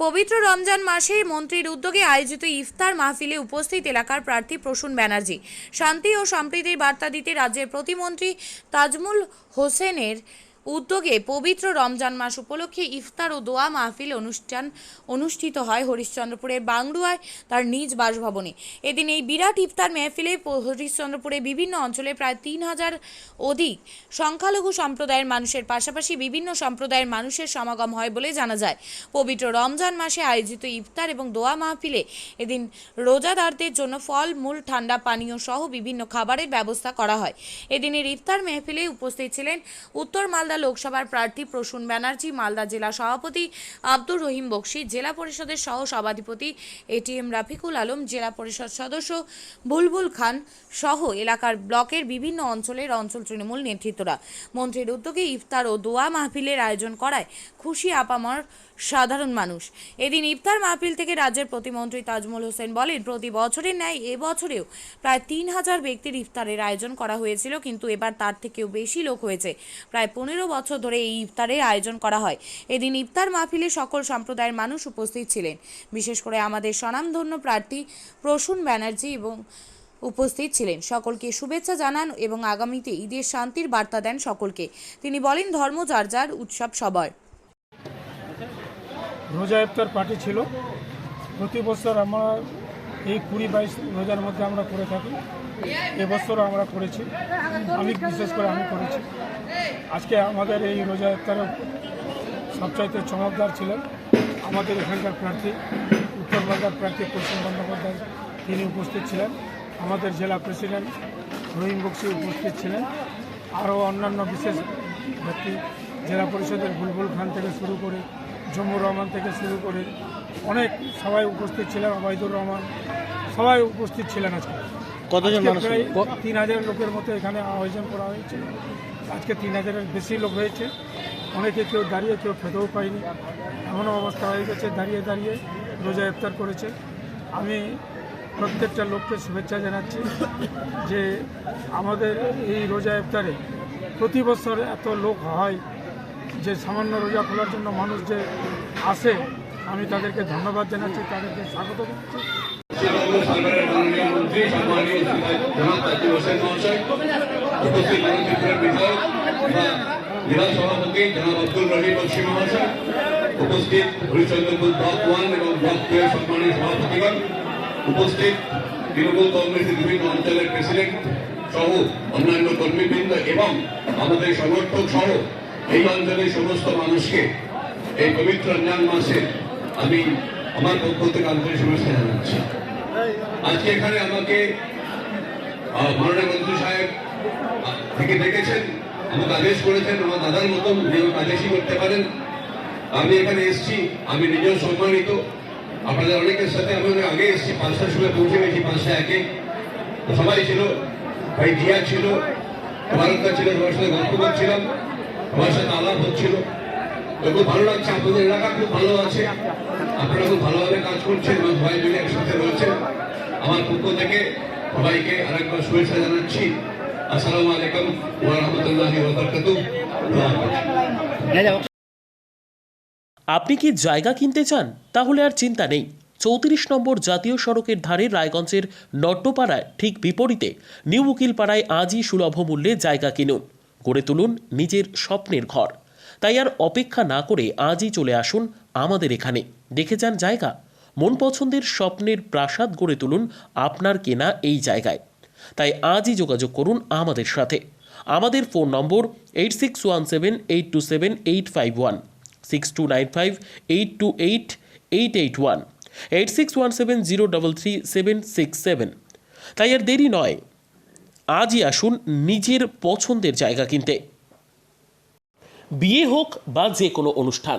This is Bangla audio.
পবিত্র রমজান মাসে মন্ত্রীর উদ্যোগে আয়োজিত ইফতার মাহফিলে উপস্থিত এলাকার প্রার্থী প্রসূন ব্যানার্জি। শান্তি ও সম্প্রীতির বার্তা দিতে রাজ্যের প্রতিমন্ত্রী তাজমুল হোসেনের উদ্যোগে পবিত্র রমজান মাস উপলক্ষে ইফতার ও দোয়া মাহফিল অনুষ্ঠান অনুষ্ঠিত হয় হরিশ্চন্দ্রপুরের বাংড়ুয়ায় তার নিজ বাসভবনে। এদিন এই বিরাট ইফতার মেহফিলে হরিশ্চন্দ্রপুরে বিভিন্ন অঞ্চলে প্রায় তিন হাজার অধিক সংখ্যালঘু সম্প্রদায়ের মানুষের পাশাপাশি বিভিন্ন সম্প্রদায়ের মানুষের সমাগম হয় বলে জানা যায়। পবিত্র রমজান মাসে আয়োজিত ইফতার এবং দোয়া মাহফিলে এদিন রোজাদারদের জন্য ফল, মূল, ঠান্ডা, পানীয় সহ বিভিন্ন খাবারের ব্যবস্থা করা হয়। এদিনের ইফতার মেহফিলে উপস্থিত ছিলেন উত্তর মালদা লোকসভার প্রার্থী প্রসূন ব্যানার্জি, মালদা জেলা সভাপতি আব্দুর রহিম বক্সি, জেলা পরিষদের সহ সভাধিপতি এটিএম রাফিকুল আলম, জেলা পরিষদ সদস্য বুলবুল খান সহ এলাকার ব্লকের বিভিন্ন অঞ্চলের অঞ্চল তৃণমূল নেতৃত্বরা। মন্ত্রীর উদ্যোগে ইফতার ও দোয়া মাহফিলের আয়োজন করায় খুশি আপামর সাধারণ মানুষ। এদিন ইফতার মাহফিল থেকে রাজ্যের প্রতিমন্ত্রী তাজমুল হোসেন বলেন, প্রতি বছরের ন্যায় এবছরেও প্রায় তিন হাজার ব্যক্তির ইফতারের আয়োজন করা হয়েছিল, কিন্তু এবার তার থেকেও বেশি লোক হয়েছে। প্রায় পনেরো বছর ধরে এই ইফতারের আয়োজন করা হয়। এদিন ইফতার মাহফিলে সকল সম্প্রদায়ের মানুষ উপস্থিত ছিলেন। বিশেষ করে আমাদের স্বনামধন্য প্রার্থী প্রসূন ব্যানার্জি এবং উপস্থিত ছিলেন। সকলকে শুভেচ্ছা জানান এবং আগামীতে ঈদের শান্তির বার্তা দেন সকলকে। তিনি বলেন, ধর্ম যার যার, উৎসব সবার। রোজা ইফতার পার্টি ছিল। প্রতি বছর আমরা এই কুড়ি বাইশ রোজার মধ্যে আমরা করে থাকি। এবছরও আমরা করেছি। আমি বিশেষ করে আমি করেছি। আজকে আমাদের এই রোজা ইফতারে সবচাইতে চমকদার ছিলেন আমাদের এখানকার প্রার্থী, উত্তর বাংলার প্রার্থী, পশ্চিম বন্দ্যোপাধ্যায় তিনি উপস্থিত ছিলেন। আমাদের জেলা প্রেসিডেন্ট রহিম বক্সি উপস্থিত ছিলেন। আরও অন্যান্য বিশেষ ব্যক্তি, জেলা পরিষদের বুলবুল খান থেকে শুরু করে, জম্মুর রহমান থেকে শুরু করে অনেক সবাই উপস্থিত ছিলেন ওবায়দুর রহমান। সবাই উপস্থিত ছিলেন আজকে। কতজন মানুষ প্রায় তিন হাজার লোকের মতো এখানে আয়োজন করা হয়েছে। আজকে তিন হাজারের বেশি লোক হয়েছে অনেকে কেউ দাঁড়িয়ে কেউ খেতেও পায়নি। এমনও অবস্থা হয়ে গেছে দাঁড়িয়ে দাঁড়িয়ে রোজা ইফতার করেছে। আমি প্রত্যেকটা লোককে শুভেচ্ছা জানাচ্ছি যে আমাদের এই রোজা ইফতারে প্রতি বছর এত লোক হয় যে সামান্য রোজা খোলার জন্য মানুষ যে আসে আমি তাদেরকে ধন্যবাদ জানাচ্ছি, তাদেরকে স্বাগত জানাচ্ছি। উপস্থিত তৃণমূল কংগ্রেসের বিভিন্ন অঞ্চলের প্রেসিডেন্ট সহ অন্যান্য কর্মীবৃন্দ এবং আমাদের সমর্থক সহ এই অঞ্চলের সমস্ত মানুষকে এই পবিত্র রমজান মাসে আমি আমার পক্ষ থেকে আন্তরিক শুভেচ্ছা জানাচ্ছি। আজকে এখানে আমাকে মাননীয় মন্ত্রী সাহেব থেকে ডেকেছেন, আমাকে আদেশ করেছেন, আমার দাদার মতন আমাকে আদেশই করতে পারেন। আমি এখানে এসেছি, আমি নিজেও সম্মানিত। আপনাদের অনেকের সাথে, আমি অনেক আগে এসেছি, পাঁচটার সময় পৌঁছে গেছি, পাঁচটা একে। সবাই ছিল, ভাই জিয়া ছিল ভারতটা ছিল সবার সাথে গল্প করছিলাম সবার সাথে আলাপ হচ্ছিল। তো খুব ভালো লাগছে, আপনাদের এলাকা খুব ভালো আছে। আপনারা খুব ভালোভাবে কাজ করছেন এবং সবাই মিলে একসাথে রয়েছেন। আমার পক্ষ থেকে সবাইকে আরেকবার শুভেচ্ছা জানাচ্ছি। আসসালামু আলাইকুম ওয়া রাহমাতুল্লাহি ওয়া বারাকাতুহু। আপনি কি জায়গা কিনতে চান? তাহলে আর চিন্তা নেই। চৌত্রিশ নম্বর জাতীয় সড়কের ধারে রায়গঞ্জের নট্টপাড়ায় ঠিক বিপরীতে নিউ উকিলপাড়ায় আজই সুলভ মূল্যে জায়গা কিনুন। গড়ে তুলুন নিজের স্বপ্নের ঘর। তাই আর অপেক্ষা না করে আজই চলে আসুন আমাদের এখানে। দেখে যান জায়গা। মন পছন্দের স্বপ্নের প্রাসাদ গড়ে তুলুন আপনার কেনা এই জায়গায়। তাই আজই যোগাযোগ করুন আমাদের সাথে। আমাদের phone number eight six one seven eight two seven eight five one six two nine five eight two eight eight eight one eight six one seven zero double three seven six seven তাই আর দেরি নয়, আজই আসুন নিজের পছন্দের জায়গা কিনতে। বিয়ে হোক বা যে কোনো অনুষ্ঠান